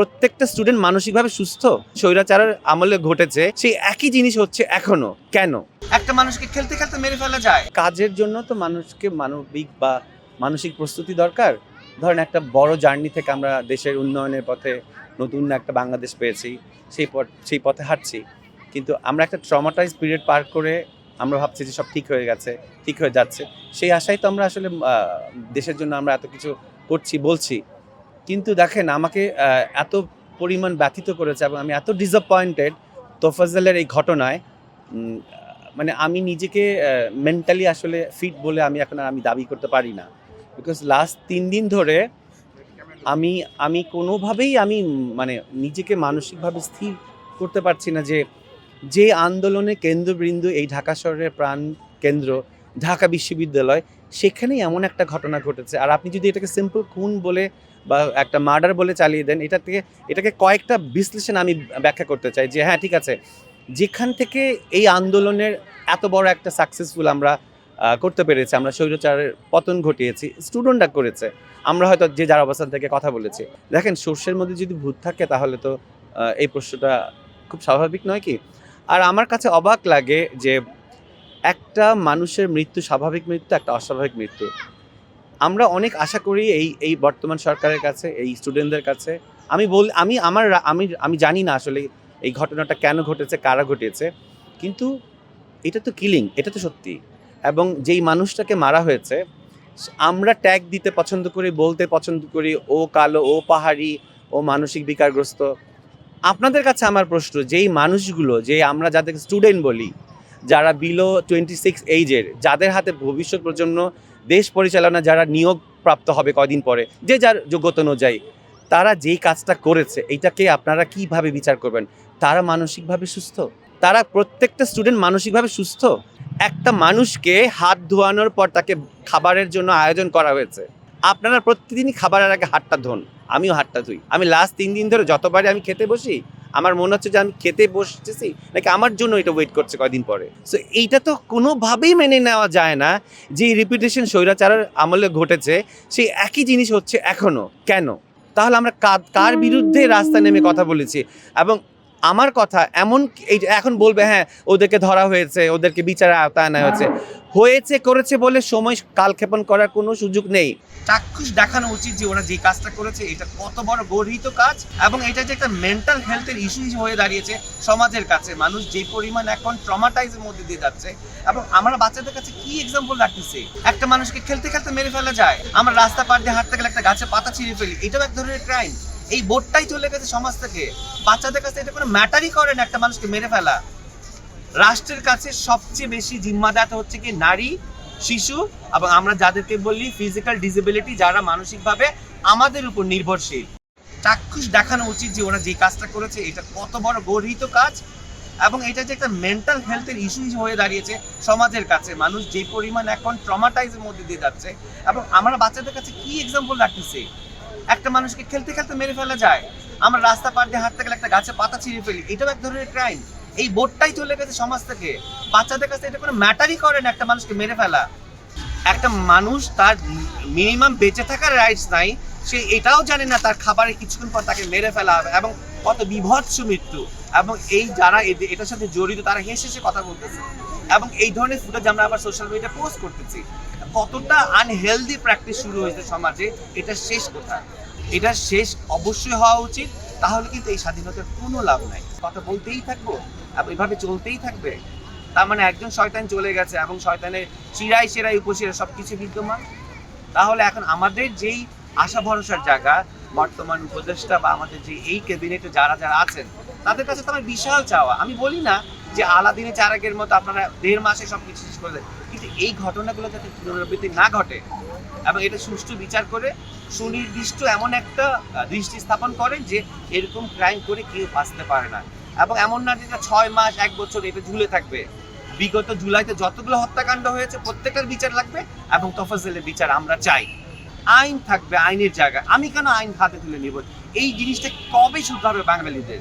প্রত্যেকটা স্টুডেন্ট মানসিকভাবে সুস্থ? স্বৈরাচারের আমলে ঘটেছে। সেই একই জিনিস হচ্ছে এখনও। কেন? একটা মানুষকে খেলতে খেলতে মেরে ফেলা যায়। কাজের জন্য তো মানুষকে মানবিক বা মানসিক প্রস্তুতি দরকার। ধরেন একটা বড় জার্নি থেকে আমরা দেশের উন্নয়নের পথে নতুন একটা বাংলাদেশ পেয়েছি সেই পথ সেই পথে হাঁটছি। কিন্তু আমরা একটা ট্রমাটাইজ পিরিয়ড পার করে আমরা ভাবছি যে সব ঠিক হয়ে গেছে ঠিক হয়ে যাচ্ছে। সেই আশায় তো আমরা আসলে দেশের জন্য আমরা এত কিছু করছি বলছি। কিন্তু দেখেন, আমাকে এত পরিমাণ ব্যথিত করেছে এবং আমি এত ডিসঅ্যাপয়েন্টেড তোফাজ্জলের এই ঘটনায় মানে আমি নিজেকে মেন্টালি আসলে ফিট বলে আমি এখন আর আমি দাবি করতে পারি না। বিকজ লাস্ট তিন দিন ধরে আমি আমি কোনোভাবেই আমি মানে নিজেকে মানসিকভাবে স্থির করতে পারছি না যে যে আন্দোলনে কেন্দ্রবৃন্দ এই ঢাকা শহরের প্রাণ কেন্দ্র ঢাকা বিশ্ববিদ্যালয়, সেখানেই এমন একটা ঘটনা ঘটেছে। আর আপনি যদি এটাকে সিম্পল খুন বলে বা একটা মার্ডার বলে চালিয়ে দেন, এটা থেকে, এটাকে কয়েকটা বিশ্লেষণ আমি ব্যাখ্যা করতে চাই যে হ্যাঁ ঠিক আছে। যেখান থেকে এই আন্দোলনের এত বড় একটা সাকসেসফুল আমরা করতে পেরেছি, আমরা স্বৈরাচারের পতন ঘটিয়েছি স্টুডেন্টরা করেছে। আমরা হয়তো যে যার অবস্থান থেকে কথা বলেছি। দেখেন, সর্ষের মধ্যে যদি ভূত থাকে, তাহলে তো এই প্রশ্নটা খুব স্বাভাবিক নয় কি? আর আমার কাছে অবাক লাগে যে একটা মানুষের মৃত্যু স্বাভাবিক মৃত্যু, একটা অস্বাভাবিক মৃত্যু। আমরা অনেক আশা করি এই এই বর্তমান সরকারের কাছে, এই স্টুডেন্টদের কাছে। আমি বল, আমি আমার আমি আমি জানি না আসলে এই ঘটনাটা কেন ঘটেছে, কারা ঘটেছে কিন্তু এটা তো কিলিং এটা তো সত্যি। এবং যেই মানুষটাকে মারা হয়েছে, আমরা ট্যাগ দিতে পছন্দ করি, বলতে পছন্দ করি, ও কালো, ও পাহাড়ি, ও মানসিক বিকারগ্রস্ত। আপনাদের কাছে আমার প্রশ্ন, যেই মানুষগুলো, যে আমরা যাদের স্টুডেন্ট বলি যারা বিলো টোয়েন্টি সিক্স এইজের যাদের হাতে ভবিষ্যৎ প্রজন্ম, দেশ পরিচালনা যারা নিয়োগ প্রাপ্ত হবে কদিন পরে, যে যার যোগ্যতা অনুযায়ী, তারা যেই কাজটা করেছে, এইটাকে আপনারা কীভাবে বিচার করবেন? তারা মানসিকভাবে সুস্থ? তারা প্রত্যেকটা স্টুডেন্ট মানসিকভাবে সুস্থ? একটা মানুষকে হাত ধোয়ানোর পর তাকে খাবারের জন্য আয়োজন করা হয়েছে। আপনারা প্রতিদিনই খাবারের আগে হাতটা ধোন। আমিও হাতটা ধুই। আমি লাস্ট তিন দিন ধরে যতবারই আমি খেতে বসি আমার মনে হচ্ছে যে আমি খেতে বসতেছি, নাকি আমার জন্য এটা ওয়েট করছে কয়দিন পরে? সো এইটা তো কোনোভাবেই মেনে নেওয়া যায় না যে রিপিটেশন স্বৈরাচারের আমলে ঘটেছে, সেই একই জিনিস হচ্ছে এখনও কেন? তাহলে আমরা কার বিরুদ্ধে রাস্তা নেমে কথা বলেছি? এবং আমার কথা এমন এখন বলবে হ্যাঁ ওদেরকে ধরা হয়েছে, ওদেরকে বিচারে আওতায় আনা হয়েছে। হয়েছে, করেছে বলে সময় কালক্ষেপণ করার কোনো সুযোগ নেই। চাক্ষুষ দেখানো উচিত যে ওরা যে কাজটা করেছে, এটা কত বড় গর্হিত কাজ এবং এটা যে একটা মেন্টাল হেলথের ইস্যু হয়ে দাঁড়িয়েছে সমাজের কাছে। মানুষ যে পরিমাণ এখন ট্রমাটাইজের মধ্যে দিয়ে যাচ্ছে এবং আমরা বাচ্চাদের কাছে কি এক্সাম্পল রাখতেছি? একটা মানুষকে খেলতে খেলতে মেরে ফেলা যায়। আমরা রাস্তা পার দিয়ে হাঁটতে গেলে একটা গাছে পাতা ছিঁড়ে ফেলি। এটাও এক ধরনের ক্রাইম এই বোর্ডটাই চলে গেছে সমাজ থেকে। বাচ্চাদের কাছে এটা কোনো ম্যাটারই করে না একটা মানুষকে মেরে ফেলা। রাষ্ট্রের কাছে সবচেয়ে বেশি জিম্মাদার হচ্ছে কি নারী, শিশু এবং আমরা যাদেরকে বলি ফিজিক্যাল ডিসেবিলিটি যারা মানসিকভাবে আমাদের উপর নির্ভরশীল। চাক্ষুষ দেখানো উচিত যে ওরা যে কাজটা করেছে, এটা কত বড় গর্হিত কাজ এবং এটা যে একটা মেন্টাল হেলথের ইস্যু হয়ে দাঁড়িয়েছে সমাজের কাছে। মানুষ যে পরিমাণ এখন ট্রমাটাইজের মধ্যে দিয়ে যাচ্ছে এবং আমরা বাচ্চাদের কাছে কি এক্সাম্পল রাখতেছি? একটা মানুষকে খেলতে খেলতে মেরে ফেলা যায়। আমরা রাস্তা পার দিয়ে হাঁটতে গেলে একটা গাছে পাতা ছিঁড়ে ফেলি। এটাও এক ধরনের ক্রাইম এই বোর্ডটাই চলে গেছে সমাজ থেকে। বাচ্চাদের কাছে এটা কোনো ম্যাটারই করে না একটা মানুষকে মেরে ফেলা। একটা মানুষ তার মিনিমাম বেঁচে থাকার রাইটস নাই। সে এটাও জানে না তার খাবারের কিছুক্ষণ পর তাকে মেরে ফেলা হবে এবং কত বিভৎস মৃত্যু। এবং এই যারা এটার সাথে জড়িত, তারা হেসে হেসে কথা বলতেছে। এবং এই ধরনের ফুটেজ আমরা আবার সোশ্যাল মিডিয়া পোস্ট করতেছি। কতটা আনহেলদি প্র্যাকটিস শুরু হয়েছে সমাজে, এটা শেষ কোথায়? এটা শেষ অবশ্যই হওয়া উচিত, তাহলে কিন্তু এই স্বাধীনতার কোনো লাভ নাই। কথা বলতেই থাকব এভাবে চলতেই থাকবে। তার মানে একজন শয়তান চলে গেছে এবং শয়তানের চিরাই সেরাই, উপসিরা সব কিছু বিদ্যমান। তাহলে এখন আমাদের যেই আশা ভরসার জায়গা, বর্তমান উপদেষ্টা বা আমাদের যে এই ক্যাবিনেটে যারা যারা আছেন, তাদের কাছে তো আমার বিশাল চাওয়া। আমি বলি না যে আলাদিনে চারাকের মতো আপনারা দেড় মাসে সব কিছু শেষ করে কিন্তু এই ঘটনাগুলো যাতে পুনরাবৃত্তি না ঘটে এবং এটা সুষ্ঠু বিচার করে সুনির্দিষ্ট এমন একটা দৃষ্টি স্থাপন করেন যে এরকম ক্রাইম করে কেউ বাঁচতে পারে না। এবং এমন না যে ছয় মাস, এক বছর এটা ঝুলে থাকবে। বিগত জুলাইতে যতগুলো হত্যাকাণ্ড হয়েছে, প্রত্যেকটার বিচার লাগবে এবং তফাজলের বিচার আমরা চাই। আইন থাকবে, আইনের জায়গায়। আমি কেন আইন হাতে তুলে নিব? এই জিনিসটা কবে শুধু হবে বাঙালিদের?